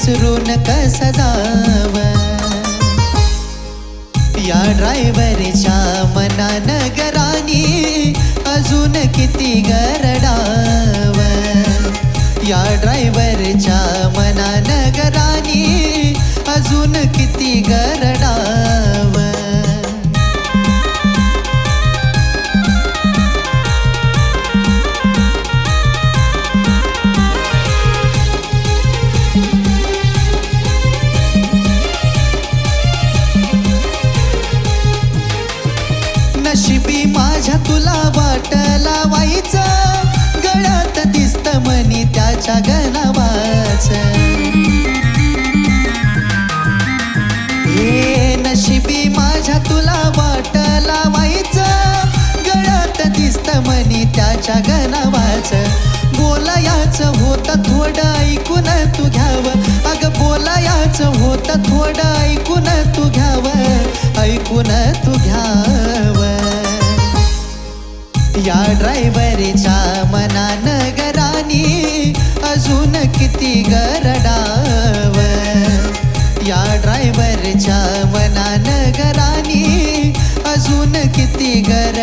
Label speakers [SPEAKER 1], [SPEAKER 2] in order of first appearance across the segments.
[SPEAKER 1] विसरून कसं जाव? या ड्रायव्हरच्या मना नगरानी अजून किती गरडाव? या ड्रायव्हरच्या नशिबी माझ्या तुला वाट लावायचं गळ्यात दिसत मनी त्याच्या गलावाच हे नशिबी माझ्या तुला वाट लावायचं गळ्यात दिसत मनी त्याच्या गलावाच बोलायाच होत थोडं बोलायाच होत थोडं ऐकून तू घ्याव ऐकून तू घ्याव. या ड्रायव्हरच्या मनान नगरानी अजून किती गरडाव. या ड्रायव्हरच्या मनान नगरानी अजून किती गर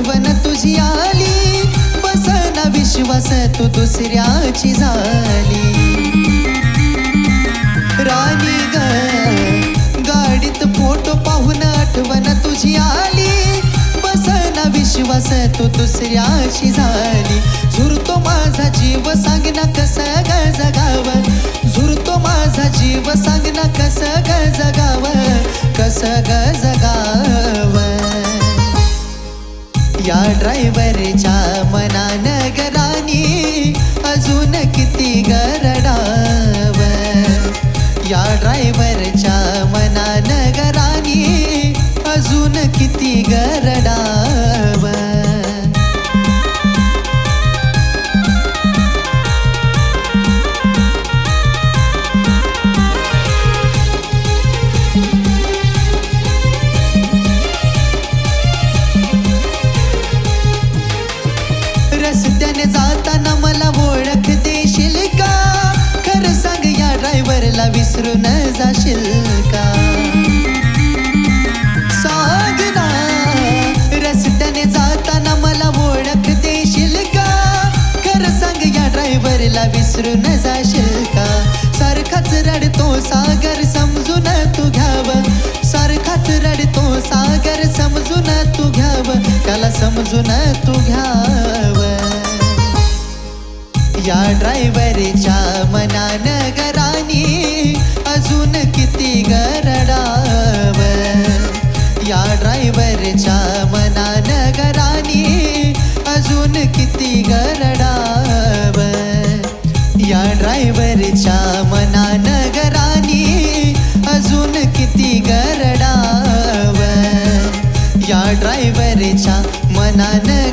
[SPEAKER 1] आठवण तुझी आली. बसना विश्वास तू दुसऱ्याची झाली. राणी ग गाडीत फोटो पाहून आठवण तुझी आली. बसना विश्वास तू दुसऱ्याची झाली. झुरतो माझा जीव सांग ना कसं ग जगाव झुरतो माझा जीव सांग ना कसं ग जगाव कसं ग जगाव या ड्रायव्हर विसरू विसरून जाशील का? सारखाच रडतो सागर समजून तू घ्याव. सारखाच रडतो सागर समजून तू घ्याव. त्याला समजून तू गरडाव